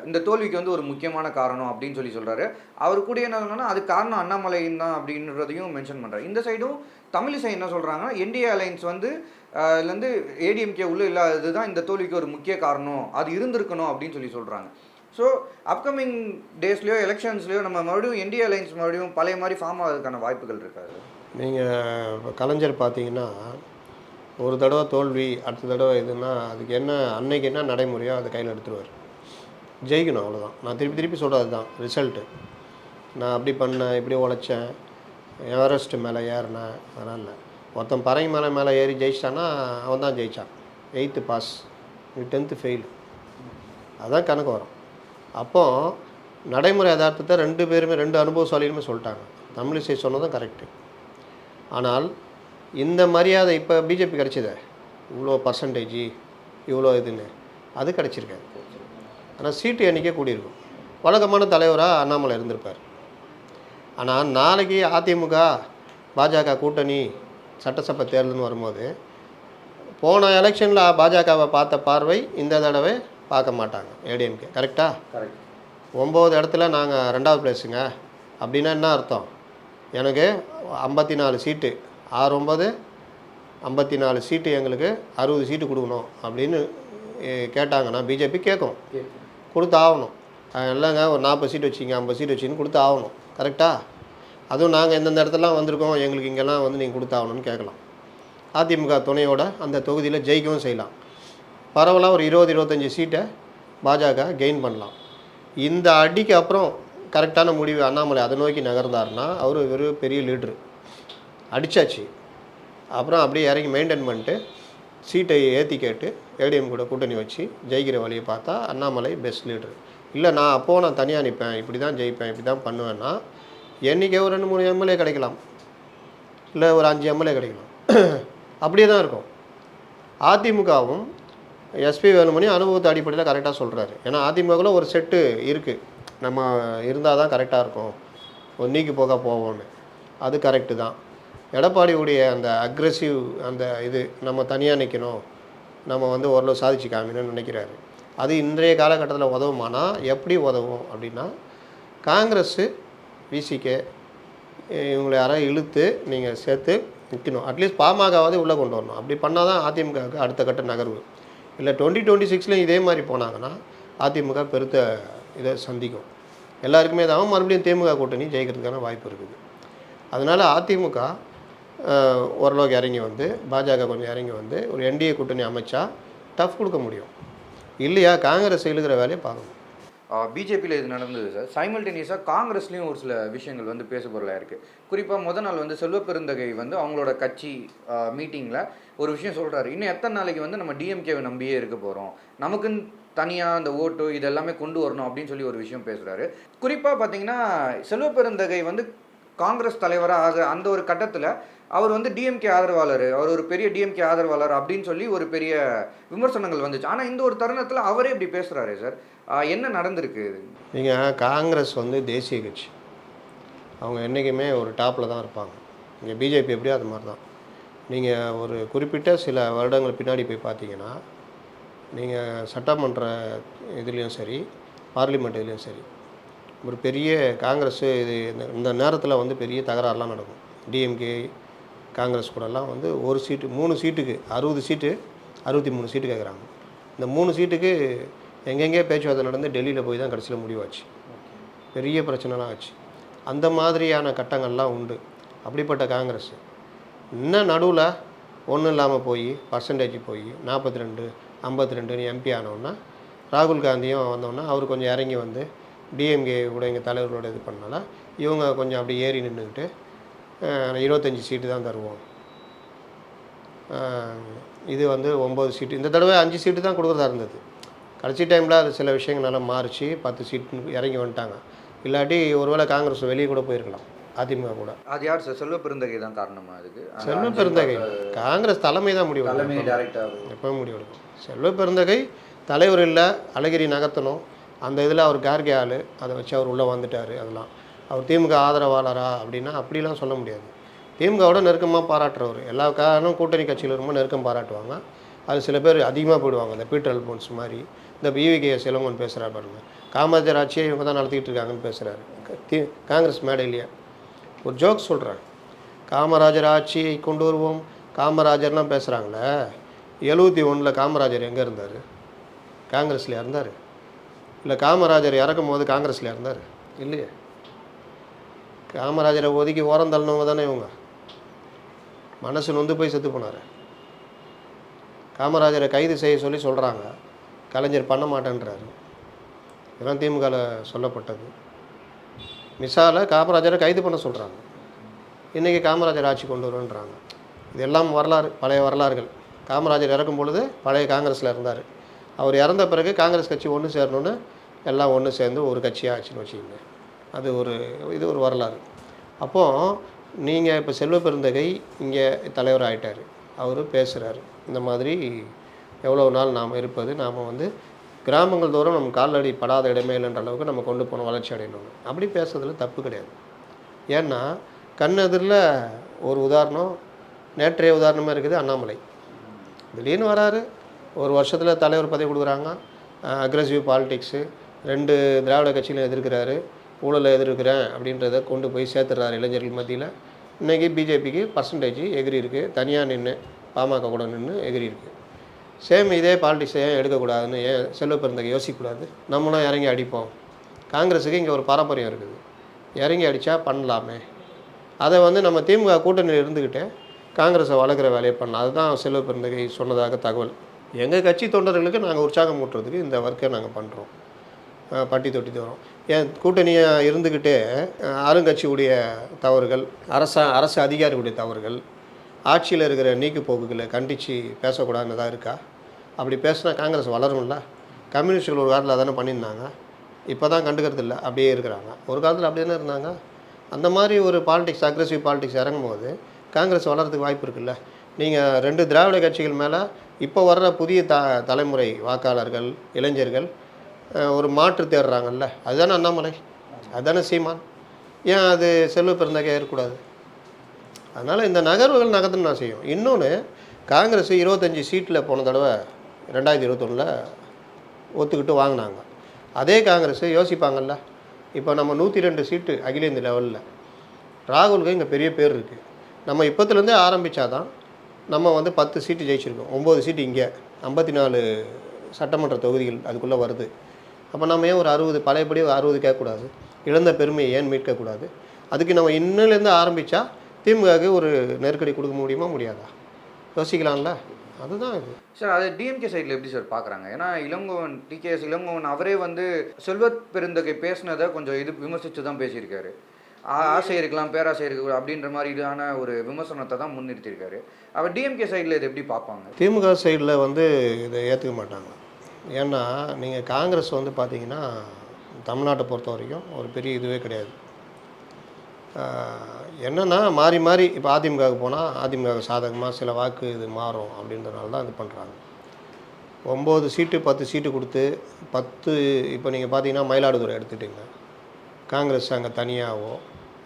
இந்த தோல்விக்கு வந்து ஒரு முக்கியமான காரணம் அப்படின்னு சொல்லி சொல்கிறாரு அவர் கூட என்ன சொன்னா அதுக்கு காரணம் அண்ணாமலையின் தான் அப்படின்றதையும் மென்ஷன் பண்ணுறாரு இந்த சைடும் தமிழிசை என்ன சொல்கிறாங்கன்னா என்டிஏ அலைன்ஸ் வந்து இதுலேருந்து ஏடிஎம்கே உள்ள இல்லாதது தான் இந்த தோல்விக்கு ஒரு முக்கிய காரணம். அது இருந்திருக்கணும் அப்படின்னு சொல்லி சொல்கிறாங்க ஸோ அப்கமிங் டேஸ்லேயோ எலெக்ஷன்ஸ்லேயோ நம்ம மறுபடியும் என்டிஏ அலைன்ஸ் மறுபடியும் பழைய மாதிரி ஃபார்ம் ஆகிறதுக்கான வாய்ப்புகள் இருக்காது. நீங்கள் கலைஞர் பார்த்தீங்கன்னா ஒரு தடவை தோல்வி அடுத்த தடவை இதுன்னா அதுக்கு என்ன அன்னைக்கு என்ன நடைமுறையோ அதை கையில் எடுத்துருவார். ஜெயிக்கணும் அவ்வளோதான் நான் திருப்பி திருப்பி சொல்கிறது தான் ரிசல்ட்டு நான் அப்படி பண்ணேன் இப்படி உழைச்சேன் எவரெஸ்ட் மேலே ஏறினேன் அதெல்லாம் இல்லை. ஒருத்தன் பறவை மேலே மேலே ஏறி ஜெயிச்சிட்டான்னா அவன் தான் ஜெயிச்சான். எயித்து பாஸ் டென்த்து ஃபெயில் அதுதான் கணக்கு வரும். அப்போது நடைமுறை யதார்த்தத்தை ரெண்டு பேருமே ரெண்டு அனுபவசாலிகளுமே சொல்லிட்டாங்க. தமிழிசை சொன்னதும் கரெக்டு ஆனால் இந்த மரியாதை இப்போ பிஜேபி கிடச்சிதே? இவ்வளோ பர்சன்டேஜ் இவ்வளோ இதுன்னு. அது கிடச்சிருக்காது. ஆனால் சீட்டு எண்ணிக்கை கூடியிருக்கும். வழக்கமான தலைவராக அண்ணாமலை இருந்திருப்பார். ஆனால் நாளைக்கு அதிமுக பாஜக கூட்டணி சட்டசபை தேர்தல்னு வரும்போது போன எலெக்ஷனில் பாஜகவை பார்த்த பார்வை இந்த தடவை பார்க்க மாட்டாங்க. ஏடிஎம்கே. கரெக்டா? கரெக்ட். ஒம்பது இடத்துல நாங்கள் ரெண்டாவது பிளேஸுங்க அப்படின்னா என்ன அர்த்தம்? எனக்கு ஐம்பத்தி நாலு சீட்டு ஆறு ஒம்பது ஐம்பத்தி நாலு சீட்டு எங்களுக்கு அறுபது சீட்டு கொடுக்கணும் அப்படின்னு கேட்டாங்கன்னா பிஜேபி கேட்கும். கொடுத்து ஆகணும் இல்லைங்க ஒரு நாற்பது சீட் வச்சிங்க ஐம்பது சீட் வச்சிங்கன்னு கொடுத்து ஆகணும் கரெக்டாக அதுவும் நாங்கள் எந்தெந்த இடத்துலாம் வந்திருக்கோம் எங்களுக்கு இங்கெல்லாம் வந்து நீங்கள் கொடுத்தாகணும்னு கேட்கலாம். அதிமுக துணையோட அந்த தொகுதியில் ஜெயிக்கவும் செய்யலாம். பரவலாக ஒரு இருபது இருபத்தஞ்சி சீட்டை பாஜக கெயின் பண்ணலாம். இந்த அடிக்கு அப்புறம் கரெக்டான முடிவு அண்ணாமலை அதை நோக்கி நகர்ந்தாருன்னா அவர் ஒரு பெரிய லீட்ரு அடித்தாச்சு அப்புறம் அப்படியே இறங்கி மெயின்டைன் பண்ணிட்டு சீட்டை ஏற்றி கேட்டு ஏடிஎம் கூட கூட்டணி வச்சு ஜெயிக்கிற வழியை பார்த்தா அண்ணாமலை பெஸ்ட் லீட்ரு இல்லை நான் அப்போது நான் தனியாக நிற்பேன் இப்படி தான் ஜெயிப்பேன் இப்படி தான் பண்ணுவேன்னா என்றைக்கே ஒரு ரெண்டு மூணு எம்எல்ஏ கிடைக்கலாம். இல்லை ஒரு அஞ்சு எம்எல்ஏ கிடைக்கலாம். அப்படியே தான் இருக்கும். அதிமுகவும் எஸ்பி வேலுமணி அனுபவத்தை அடிப்படையில் கரெக்டாக சொல்கிறாரு ஏன்னா அதிமுகவில் ஒரு செட்டு இருக்குது நம்ம இருந்தால் தான் கரெக்டாக இருக்கும். ஒரு நீக்கி போக போவோம்னு. அது கரெக்டு தான். எடப்பாடியுடைய அந்த அக்ரெசிவ் அந்த இது நம்ம தனியாக நிற்கணும் நம்ம வந்து ஓரளவு சாதிச்சு காமிக்கணும்னு நினைக்கிறாரு. அது இன்றைய காலகட்டத்தில் உதவுமானா எப்படி உதவும் அப்படின்னா காங்கிரஸ்ஸு விசிகே இவங்களை யாராவது இழுத்து நீங்கள் சேர்த்து நிற்கணும் அட்லீஸ்ட் பாமகவாவது உள்ளே கொண்டு வரணும். அப்படி பண்ணால் தான் அதிமுகவுக்கு அடுத்த கட்ட நகர்வு. இல்லை டுவெண்ட்டி டுவெண்ட்டி சிக்ஸ்லையும் இதே மாதிரி போனாங்கன்னா அதிமுக பெருத்த இதை சந்திக்கும். எல்லாருக்குமே தான் மறுபடியும் திமுக கூட்டணி ஜெயிக்கிறதுக்கான வாய்ப்பு இருக்குது. அதனால் அதிமுக ஓரளவுக்கு இறங்கி வந்து பாஜக கொஞ்சம் இறங்கி வந்து ஒரு என்டிஏ கூட்டணி அமைச்சா டஃப் கொடுக்க முடியும். இல்லையா? காங்கிரஸ் இழுக்கிற வேலையை பார்க்கணும். பிஜேபியில் இது நடந்தது சார். சைமல்டேனியஸாக காங்கிரஸ்லேயும் ஒரு சில விஷயங்கள் வந்து பேச பொருளாக இருக்குது குறிப்பாக முத நாள் வந்து செல்வ பெருந்தகை வந்து அவங்களோட கட்சி மீட்டிங்கில் ஒரு விஷயம் சொல்கிறாரு இன்னும் எத்தனை நாளைக்கு வந்து நம்ம டிஎம்கேவை நம்பியே இருக்க போகிறோம் நமக்குன்னு தனியாக அந்த ஓட்டு இதெல்லாமே கொண்டு வரணும் அப்படின்னு சொல்லி ஒரு விஷயம் பேசுகிறாரு குறிப்பாக பார்த்தீங்கன்னா செல்வ பெருந்தகை வந்து காங்கிரஸ் தலைவராக ஆக அந்த ஒரு கட்டத்தில் அவர் வந்து டிஎம்கே ஆதரவாளர். அவர் ஒரு பெரிய டிஎம்கே ஆதரவாளர் அப்படின்னு சொல்லி ஒரு பெரிய விமர்சனங்கள் வந்துச்சு. ஆனால் இந்த ஒரு தருணத்தில் அவரே இப்படி பேசுகிறாரு சார். என்ன நடந்திருக்கு? இது நீங்கள் காங்கிரஸ் வந்து தேசிய கட்சி. அவங்க என்றைக்குமே ஒரு டாப்பில் தான் இருப்பாங்க. இங்கே பிஜேபி எப்படியோ அது மாதிரி தான் நீங்கள் ஒரு குறிப்பிட்ட சில வருடங்கள் பின்னாடி போய் பார்த்தீங்கன்னா நீங்கள் சட்டமன்ற இதுலேயும் சரி பார்லிமெண்ட் இதுலேயும் சரி ஒரு பெரிய காங்கிரஸ் இது இந்த- இந்த நேரத்தில் வந்து பெரிய தகராறுலாம் நடக்கும். டிஎம்கே காங்கிரஸ் கூடலாம் வந்து ஒரு சீட்டு மூணு சீட்டுக்கு அறுபது சீட்டு அறுபத்தி மூணு சீட்டு கேட்குறாங்க. இந்த மூணு சீட்டுக்கு எங்கெங்கே பேச்சுவார்த்தை நடந்து டெல்லியில் போய் தான் கடைசியில் முடிவாச்சு. பெரிய பிரச்சனைலாம் ஆச்சு. அந்த மாதிரியான கட்டங்கள்லாம் உண்டு. அப்படிப்பட்ட காங்கிரஸ். இன்னும் நடுவில் ஒன்றும் இல்லாமல் போய் பர்சன்டேஜ் போய் நாற்பத்தி ரெண்டு ஐம்பத்தி ரெண்டுன்னு எம்பி ஆனவுடனே ராகுல் காந்தியும் வந்தோன்னா அவர் கொஞ்சம் இறங்கி வந்து டிஎம்கே கூட எங்கள் தலைவர்களோட இது பண்ணனால இவங்க கொஞ்சம் அப்படி ஏறி நின்றுக்கிட்டு இருபத்தஞ்சி சீட்டு தான் தருவோம். இது வந்து ஒம்பது சீட்டு இந்த தடவை அஞ்சு சீட்டு தான் கொடுக்குறதா இருந்தது. கடைசி டைமில் அது சில விஷயங்கள்லாம் மாறிச்சு. பத்து சீட்டு இறங்கி வந்துட்டாங்க. இல்லாட்டி ஒருவேளை காங்கிரஸ் வெளியே கூட போயிருக்கலாம். அதிமுக கூட. அது யார் சார்? செல்வ பெருந்தகை தான் காரணமா அதுக்கு அந்த செல்வ பெருந்தகை. காங்கிரஸ் தலைமை தான் முடிவு தலைமை. டைரக்டாக எப்பவும் முடிவு எடுக்கும். செல்வ பெருந்தகை தலைவர் இல்லை அழகிரி நகர்த்தணும். அந்த இதில் அவர் கார்கே ஆள். அதை வச்சு அவர் உள்ளே வந்துட்டார் அதெல்லாம். அவர் திமுக ஆதரவாளரா அப்படின்னா அப்படிலாம் சொல்ல முடியாது. திமுகவோட நெருக்கமாக பாராட்டுறவர். எல்லா காரணம் கூட்டணி கட்சியில் ரொம்ப நெருக்கம் பாராட்டுவாங்க. அது சில பேர் அதிகமாக போயிடுவாங்க. இந்த பீட்டர் அல்போன்ஸ் மாதிரி இந்த பிவிகே இளங்கோன் பேசுகிறார் பாருங்க. காமராஜர் ஆட்சியை இவங்க தான் நடத்திக்கிட்டு இருக்காங்கன்னு பேசுகிறாரு தி காங்கிரஸ் மேடையிலேயே ஒரு ஜோக் சொல்கிறேன் காமராஜர் ஆட்சியை கொண்டு வருவோம். காமராஜர்லாம் பேசுகிறாங்களே எழுபத்தி ஒன்றில் காமராஜர் எங்கே இருந்தார்? காங்கிரஸ்லையா இருந்தார்? இல்லை காமராஜர் இறக்கும் போது காங்கிரஸ்லையா இருந்தார்? இல்லையே. காமராஜரை ஒதுக்கி ஓரம் தள்ளினவங்க தானே இவங்க. மனசு நொந்து போய் செத்து போனார். காமராஜரை கைது செய்ய சொல்லி சொல்கிறாங்க கலைஞர் பண்ண மாட்டேன்றாரு. இதெல்லாம் திமுகவில் சொல்லப்பட்டது. மிசால காமராஜரை கைது பண்ண சொல்கிறாங்க இன்றைக்கி காமராஜர் ஆட்சி கொண்டு வருன்றாங்க இது எல்லாம் வரலாறு பழைய வரலாறுகள். காமராஜர் இறக்கும் பொழுது பழைய காங்கிரஸில் இருந்தார். அவர் இறந்த பிறகு காங்கிரஸ் கட்சி ஒன்று சேரணும்னு எல்லாம் ஒன்று சேர்ந்து ஒரு கட்சியாக ஆச்சுன்னு வச்சுக்கிங்க. அது ஒரு இது ஒரு வரலாறு. அப்போது நீங்கள் இப்போ செல்வ பெருந்தகை இங்கே தலைவர் ஆயிட்டார். அவர் பேசுகிறாரு இந்த மாதிரி எவ்வளோ நாள் நாம் இருப்பது நாம் வந்து கிராமங்கள் தோறும் நம்ம காலடி படாத இடமே இல்லைன்ற அளவுக்கு நம்ம கொண்டு போகணும் வளர்ச்சி அடையணும் அப்படி பேசுறதுல தப்பு கிடையாது. ஏன்னா கண்ணெதிரில் ஒரு உதாரணம் நேற்றைய உதாரணமாக இருக்குது அண்ணாமலை. திடீர்னு வராரு. ஒரு வருஷத்தில் தலைவர் பதவி கொடுக்குறாங்க. அக்ரெசிவ் பாலிடிக்ஸு ரெண்டு திராவிட கட்சியிலும் எதிர்க்கிறாரு. ஊழலை எதிர்க்கிறேன் அப்படின்றத கொண்டு போய் சேர்த்துறாரு இளைஞர்கள் மத்தியில். இன்றைக்கி பிஜேபிக்கு பர்சன்டேஜ் எகிரி இருக்குது தனியாக நின்று பாமக கூட நின்று எகிரி இருக்குது சேம் இதே பாலிடிக்ஸை ஏன் எடுக்கக்கூடாதுன்னு ஏன் செல்வ பெருந்தகை யோசிக்கக்கூடாது? நம்மளும் இறங்கி அடிப்போம். காங்கிரஸுக்கு இங்கே ஒரு பாரம்பரியம் இருக்குது. இறங்கி அடித்தா பண்ணலாமே. அதை வந்து நம்ம திமுக கூட்டணியில் இருந்துக்கிட்டு காங்கிரஸை வளர்க்குற வேலையை பண்ணலாம். அதுதான் செல்வ பெருந்தகை சொன்னதாக தகவல். எங்கள் கட்சி தொண்டர்களுக்கு நாங்கள் உற்சாகம் ஊட்டுறதுக்கு இந்த ஒர்க்கை நாங்கள் பண்ணுறோம் பட்டி தொட்டி தோறும் ஏன் கூட்டணியாக இருந்துக்கிட்டே ஆளுங்கட்சியுடைய தவறுகள் அரச அரசு அதிகாரிகளுடைய தவறுகள் ஆட்சியில் இருக்கிற நீக்கு போக்குகளை கண்டித்து பேசக்கூடாதுன்னு இருக்கா? அப்படி பேசினா காங்கிரஸ் வளரும்ல. கம்யூனிஸ்டுகள் ஒரு காலத்தில் அதானே பண்ணியிருந்தாங்க. இப்போ தான் கண்டுக்கிறது இல்லை. அப்படியே இருக்கிறாங்க. ஒரு காலத்தில் அப்படி தானே இருந்தாங்க. அந்த மாதிரி ஒரு பாலிடிக்ஸ் அக்ரெசிவ் பாலிடிக்ஸ் இறங்கும் போது காங்கிரஸ் வளர்கிறதுக்கு வாய்ப்பு இருக்குல்ல. நீங்கள் ரெண்டு திராவிட கட்சிகள் மேலே இப்போ வர்ற புதிய த தலைமுறை வாக்காளர்கள் இளைஞர்கள் ஒரு மாற்று தேடுறாங்கல்ல. அதுதானே அண்ணாமலை? அதுதானே சீமான்? ஏன் அது செல்வ பிறந்தாக்கே ஏற்கக்கூடாது அதனால் இந்த நகர்வுகள் நகர்த்து நான் செய்யும். இன்னொன்று காங்கிரஸ் இருபத்தஞ்சி சீட்டில் போன தடவை ரெண்டாயிரத்தி இருபத்தொன்னில் ஒத்துக்கிட்டு வாங்கினாங்க. அதே காங்கிரஸ் யோசிப்பாங்கல்ல. இப்போ நம்ம நூற்றி ரெண்டு சீட்டு அகில இந்த லெவலில் ராகுலுக்கு இங்கே பெரிய பேர் இருக்குது நம்ம இப்போத்துலேருந்தே ஆரம்பித்தாதான் நம்ம வந்து பத்து சீட்டு ஜெயிச்சிருக்கோம். ஒம்பது சீட்டு இங்கே. ஐம்பத்தி நாலு சட்டமன்ற தொகுதிகள் அதுக்குள்ளே வருது. அப்போ நம்ம ஏன் ஒரு அறுபது பழையபடி ஒரு அறுபது கேட்கக்கூடாது? இழந்த பெருமையை ஏன் மீட்கக்கூடாது? அதுக்கு நம்ம இன்னிலேருந்து ஆரம்பித்தா திமுகவுக்கு ஒரு நெருக்கடி கொடுக்க முடியுமா முடியாதா? யோசிக்கலாம்ல. அதுதான் இது. சார் அது டிஎம்கே சைடில் எப்படி சார் பார்க்குறாங்க ஏன்னா இளங்கோவன் டிகேஎஸ் இளங்கோவன் அவரே வந்து செல்வத் பெருந்தகை பேசினதை கொஞ்சம் இது விமர்சித்து தான் பேசியிருக்காரு. ஆ- ஆசை இருக்கலாம் பேராசை இருக்கு அப்படின்ற மாதிரி இதான ஒரு விமர்சனத்தை தான் முன்னிறுத்தியிருக்காரு. அவர் டிஎம்கே சைடில் இதை எப்படி பார்ப்பாங்க? திமுக சைடில் வந்து இதை ஏற்றுக்க மாட்டாங்க. ஏன்னா நீங்கள் காங்கிரஸ் வந்து பார்த்தீங்கன்னா தமிழ்நாட்டை பொறுத்த வரைக்கும் ஒரு பெரிய இதுவே கிடையாது. என்னென்னா மாறி மாறி இப்போ அதிமுகவுக்கு போனால் அதிமுக சாதகமாக சில வாக்கு இது மாறும் அப்படின்றனால தான் இது பண்ணுறாங்க ஒம்பது சீட்டு பத்து சீட்டு கொடுத்து பத்து இப்போ நீங்கள் பார்த்தீங்கன்னா மயிலாடுதுறை எடுத்துட்டிங்க. காங்கிரஸ் அங்கே தனியாகவோ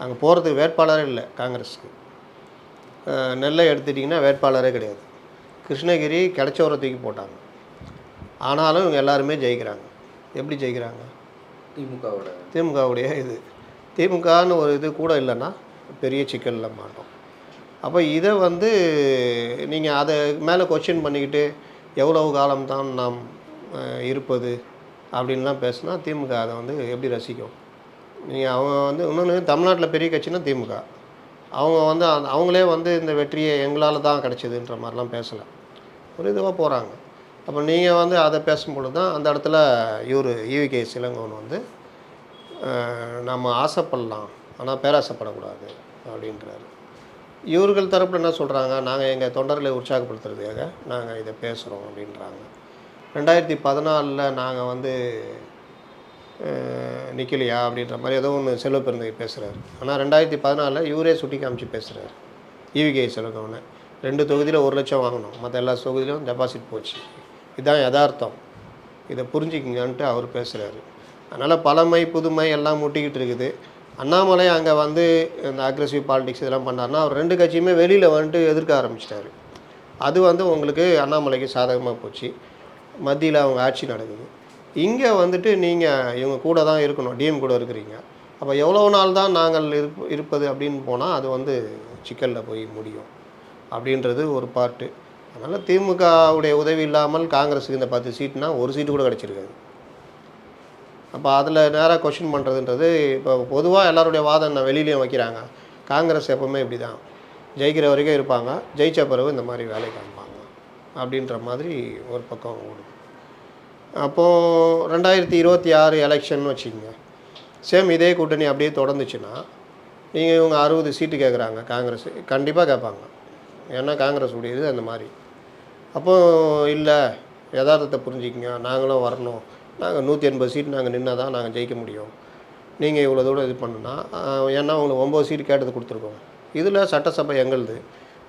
அங்கே போகிறதுக்கு வேட்பாளரே இல்லை காங்கிரஸுக்கு. நெல்லை எடுத்துட்டிங்கன்னா வேட்பாளரே கிடையாது. கிருஷ்ணகிரி கிடைச்சவரை தூக்கி போட்டாங்க. ஆனாலும் இவங்க எல்லாருமே ஜெயிக்கிறாங்க. எப்படி ஜெயிக்கிறாங்க? திமுகவோட. திமுகவுடைய இது. திமுகன்னு ஒரு இது கூட இல்லைன்னா பெரிய சிக்கலில் மாட்டோம். அப்போ இதை வந்து நீங்கள் அதை மேலே கொஸ்டின் பண்ணிக்கிட்டு எவ்வளவு காலம்தான் நாம் அஹ், இருப்பது அப்படின்லாம் பேசுனா திமுக அதை வந்து எப்படி ரசிக்கும்? நீங்கள் அவங்க வந்து இன்னொன்று தமிழ்நாட்டில் பெரிய கட்சினா திமுக. அவங்க வந்து அவங்களே வந்து இந்த வெற்றியை எங்களால் தான் கிடச்சிதுன்ற மாதிரிலாம் பேசலை. ஒரு இதுவாக போகிறாங்க அப்போ நீங்கள் வந்து அதை பேசும்பொழுது தான் அந்த இடத்துல இவர் ஈவிகே சிலங்கோன் வந்து நம்ம ஆசைப்படலாம் ஆனால் பேராசைப்படக்கூடாது அப்படின்றாரு. இவர்கள் தரப்பில் என்ன சொல்கிறாங்க நாங்கள் எங்கள் தொண்டர்களை உற்சாகப்படுத்துறதுக்காக நாங்கள் இதை பேசுகிறோம் அப்படின்றாங்க. ரெண்டாயிரத்தி பதினாலில் நாங்கள் வந்து நிற்கலையா அப்படின்ற மாதிரி ஏதோ ஒன்று செல்வ பெருந்தகை பேசுகிறாரு ஆனால் ரெண்டாயிரத்தி பதினாலில் இவரே சுட்டி காமிச்சு பேசுகிறாரு ஈவிகே செல்வகவனை ரெண்டு தொகுதியில் ஒரு லட்சம் வாங்கணும். மற்ற எல்லா தொகுதியிலும் டெபாசிட் போச்சு. இதுதான் யதார்த்தம். இதை புரிஞ்சுக்கிங்கன்ட்டு அவர் பேசுகிறாரு அதனால் பழமை புதுமை எல்லாம் முட்டிக்கிட்டு இருக்குது. அண்ணாமலை அங்கே வந்து இந்த அக்ரெசிவ் பாலிடிக்ஸ் இதெல்லாம் பண்ணாருன்னா அவர் ரெண்டு கட்சியுமே வெளியில் வந்துட்டு எதிர்க்க ஆரம்பிச்சிட்டாரு. அது வந்து உங்களுக்கு அண்ணாமலைக்கு சாதகமாக போச்சு. மத்தியில் அவங்க ஆட்சி நடக்குது. இங்கே வந்துட்டு நீங்கள் இவங்க கூட தான் இருக்கணும் டிஎம் கூட இருக்கிறீங்க. அப்போ எவ்வளோ நாள் தான் நாங்கள் இருப் இருப்பது அப்படின்னு போனால் அது வந்து சிக்கலில் போய் முடியும். அப்படின்றது ஒரு பார்ட்டு அதனால் திமுகவுடைய உதவி இல்லாமல் காங்கிரஸுக்கு இந்த பத்து சீட்னா ஒரு சீட்டு கூட கிடச்சிருக்காது. அப்போ அதில் நேராக கொஷின் பண்ணுறதுன்றது இப்போ பொதுவாக எல்லாருடைய வாதம் நான் வெளியிலையும் வைக்கிறாங்க. காங்கிரஸ் எப்போவுமே இப்படி தான் ஜெயிக்கிற வரைக்கும் இருப்பாங்க. ஜெயிச்ச பிறகு இந்த மாதிரி வேலை காமிப்பாங்க அப்படின்ற மாதிரி ஒரு பக்கம் ஓடும் அப்போது ரெண்டாயிரத்தி இருபத்தி ஆறு எலெக்ஷன் வச்சுக்கோங்க. சேம் இதே கூட்டணி அப்படியே தொடர்ந்துச்சுன்னா நீங்கள் இவங்க அறுபது சீட்டு கேட்குறாங்க காங்கிரஸ். கண்டிப்பாக கேட்பாங்க. ஏன்னா காங்கிரஸ் உடையது அந்த மாதிரி. அப்போது இல்லை யதார்த்தத்தை புரிஞ்சுக்கிங்க. நாங்களும் வரணும். நாங்கள் நூற்றி எண்பது சீட் நாங்கள் நின்னா தான் நாங்கள் ஜெயிக்க முடியும். நீங்கள் இவ்வளோ தூரம் இது பண்ணுனா ஏன்னா உங்களுக்கு ஒம்பது சீட் கேட்டது கொடுத்துருக்கோம். இதில் சட்டசபை எங்களுது?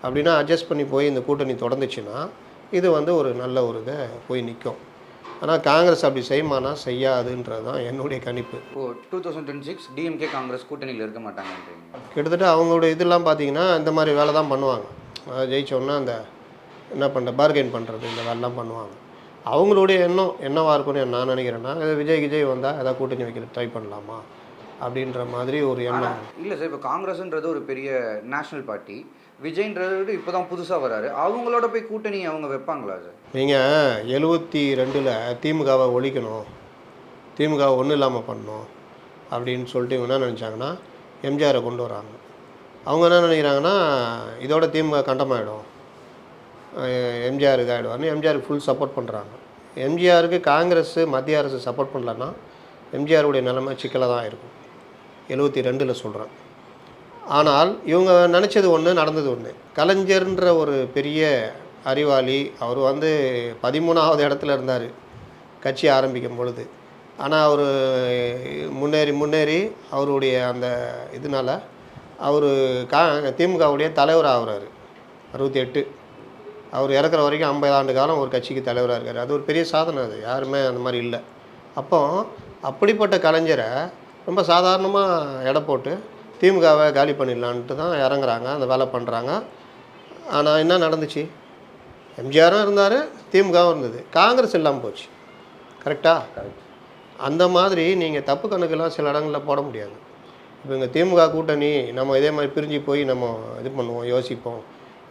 அப்படின்னா அட்ஜஸ்ட் பண்ணி போய் இந்த கூட்டணி தொடர்ந்துச்சுன்னா இது வந்து ஒரு நல்ல ஒரு இதை போய் நிற்கும் ஆனால் காங்கிரஸ் அப்படி செய்யுமானா செய்யாதுன்றது தான் என்னுடைய கணிப்பு. ஓ two thousand twenty six DMK Congress கூட்டணியில் இருக்க மாட்டாங்கன்றீங்க. கிட்டத்தட்ட அவங்களோட இதெல்லாம் பார்த்தீங்கன்னா இந்த மாதிரி வேலை தான் பண்ணுவாங்க. ஜெயிச்சோன்னா அந்த என்ன பண்ணுற பார்கெயின் பண்ணுறது இந்த வேலைலாம் பண்ணுவாங்க. அவங்களுடைய எண்ணம் என்னவாக இருக்கும்னு நான் நினைக்கிறேன்னா விஜய் விஜய் வந்தால் ஏதாவது கூட்டணி வைக்கிற ட்ரை பண்ணலாமா? அப்படின்ற மாதிரி ஒரு எண்ணம். இல்லை சார் இப்போ காங்கிரஸ்ன்றது ஒரு பெரிய நேஷனல் பார்ட்டி விஜய்ன்றது இப்போ தான் புதுசாக வராரு. அவங்களோட போய் கூட்டணி அவங்க வைப்பாங்களா சார் நீங்கள் எழுபத்தி ரெண்டில் திமுகவை ஒழிக்கணும் திமுக ஒன்றும் இல்லாமல் பண்ணணும் அப்படின்னு சொல்லிட்டு இவங்க என்ன நினச்சாங்கன்னா எம்ஜிஆரை கொண்டு வராங்க. அவங்க என்ன நினைக்கிறாங்கன்னா இதோட திமுக கண்டமாயிடும். எம்ஜிஆர் இதாகிடுவார்னு எம்ஜிஆருக்கு ஃபுல் சப்போர்ட் பண்ணுறாங்க எம்ஜிஆருக்கு காங்கிரஸ் மத்திய அரசு சப்போர்ட் பண்ணலன்னா எம்ஜிஆருடைய நிலைமை சிக்கலாக தான் இருக்கும். எழுபத்தி ரெண்டில் சொல்கிறேன் ஆனால் இவங்க நினச்சது ஒன்று நடந்தது ஒன்று கலைஞர்ன்ற ஒரு பெரிய அறிவாளி அவர் வந்து பதிமூணாவது இடத்துல இருந்தார் கட்சி ஆரம்பிக்கும் பொழுது. ஆனால் அவர் முன்னேறி முன்னேறி அவருடைய அந்த இதனால் அவர் கா திமுகவுடைய தலைவர் ஆகுறாரு அறுபத்தி எட்டு. அவர் இறக்குற வரைக்கும் ஐம்பது ஆண்டு காலம் ஒரு கட்சிக்கு தலைவராக இருக்கார். அது ஒரு பெரிய சாதனை அது. யாருமே அந்த மாதிரி இல்லை. அப்போ அப்படிப்பட்ட கலைஞரை ரொம்ப சாதாரணமாக எடை போட்டு திமுகவை காலி பண்ணிடலான்ட்டு தான் இறங்குறாங்க. அந்த வேலை பண்ணுறாங்க ஆனால் என்ன நடந்துச்சு? எம்ஜிஆரும் இருந்தார் திமுகவும் இருந்தது. காங்கிரஸ் இல்லாமல் போச்சு. கரெக்டாக அந்த மாதிரி நீங்கள் தப்பு கணக்கெல்லாம் சில இடங்களில் போட முடியாது. இப்போ இங்கே திமுக கூட்டணி நம்ம இதே மாதிரி பிரிஞ்சு போய் நம்ம இது பண்ணுவோம் யோசிப்போம்.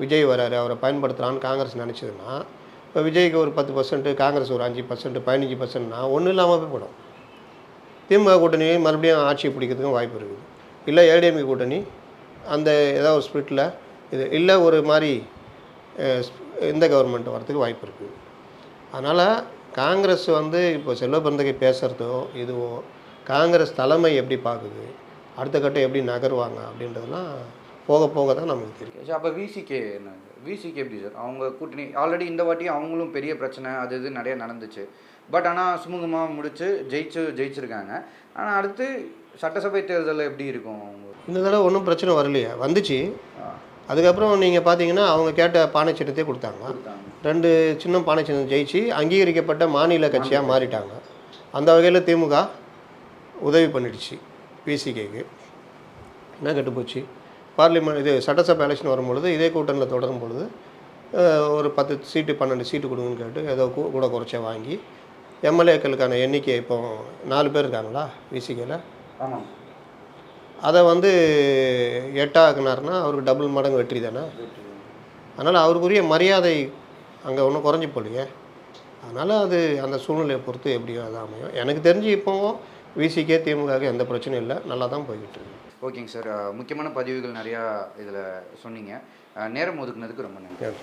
விஜய் வராரு அவரை பயன்படுத்தலான்னு காங்கிரஸ் நினச்சதுன்னா இப்போ விஜய்க்கு ஒரு பத்து பர்சன்ட்டு காங்கிரஸ் ஒரு அஞ்சு பர்சன்ட்டு பதினஞ்சு பர்சன்ட்னா ஒன்றும் இல்லாமல் போய் போடும் திமுக கூட்டணி மறுபடியும் ஆட்சியை பிடிக்கிறதுக்கும் வாய்ப்பு இருக்குது. இல்லை ஏடிஎம்கே கூட்டணி அந்த ஏதாவது ஒரு ஸ்பிரிட்டில் இது இல்லை ஒரு மாதிரி இந்த கவர்மெண்ட் வரதுக்கு வாய்ப்பு இருக்குது. அதனால் காங்கிரஸ் வந்து இப்போ செல்வ பிறந்தகை பேசுகிறதோ இதுவோ காங்கிரஸ் தலைமை எப்படி பார்க்குது அடுத்த கட்டம் எப்படி நகருவாங்க அப்படின்றதெல்லாம் போக போக தான் நமக்கு தெரியும். சார் அப்போ விசிகே என்ன? விசிகே எப்படி சார் அவங்க கூட்டணி ஆல்ரெடி இந்த வாட்டி அவங்களும் பெரிய பிரச்சனை அது இது நிறைய நடந்துச்சு. பட் ஆனால் சுமூகமாக முடிச்சு ஜெயிச்சு ஜெயிச்சிருக்காங்க. ஆனால் அடுத்து சட்டசபை தேர்தலில் எப்படி இருக்கும் அவங்க இந்த தடவை ஒன்றும் பிரச்சனை வரலையே. வந்துச்சு. அதுக்கப்புறம் நீங்கள் பார்த்தீங்கன்னா அவங்க கேட்ட பானை சின்னத்தையே கொடுத்தாங்க. ரெண்டு சின்ன பானை சின்னம் ஜெயிச்சு அங்கீகரிக்கப்பட்ட மாநில கட்சியாக மாறிட்டாங்க. அந்த வகையில் திமுக உதவி பண்ணிடுச்சு பிசிகேக்கு என்ன கெட்டு போச்சு பார்லிமெண்ட் இது சட்டசபை எலெக்ஷன் வரும்பொழுது இதே கூட்டணியில் தொடரும் பொழுது ஒரு பத்து சீட்டு பன்னெண்டு சீட்டு கொடுங்கன்னு கேட்டு ஏதோ கூ- கூட குறைச்ச வாங்கி எம்எல்ஏக்களுக்கான எண்ணிக்கை இப்போ நாலு பேர் இருக்காங்களா விசிகேல அதை வந்து எட்டாக்குனாருன்னா அவருக்கு டபுள் மடங்கு வெற்றி தானே? அதனால் அவருக்குரிய மரியாதை அங்கே ஒன்றும் குறைஞ்சி போலையே அதனால் அது அந்த சூழ்நிலையை பொறுத்து எப்படியோ அது அமையும். எனக்கு தெரிஞ்சு இப்போவும் விசிக்கே திமுகவுக்கு எந்த பிரச்சனையும் இல்லை. நல்லா தான் போய்கிட்டு இருக்கு. ஓகேங்க சார். முக்கியமான பதிவுகள் நிறையா இதில் சொன்னீங்க. நேரம் ஒதுக்குனதுக்கு ரொம்ப நன்றி.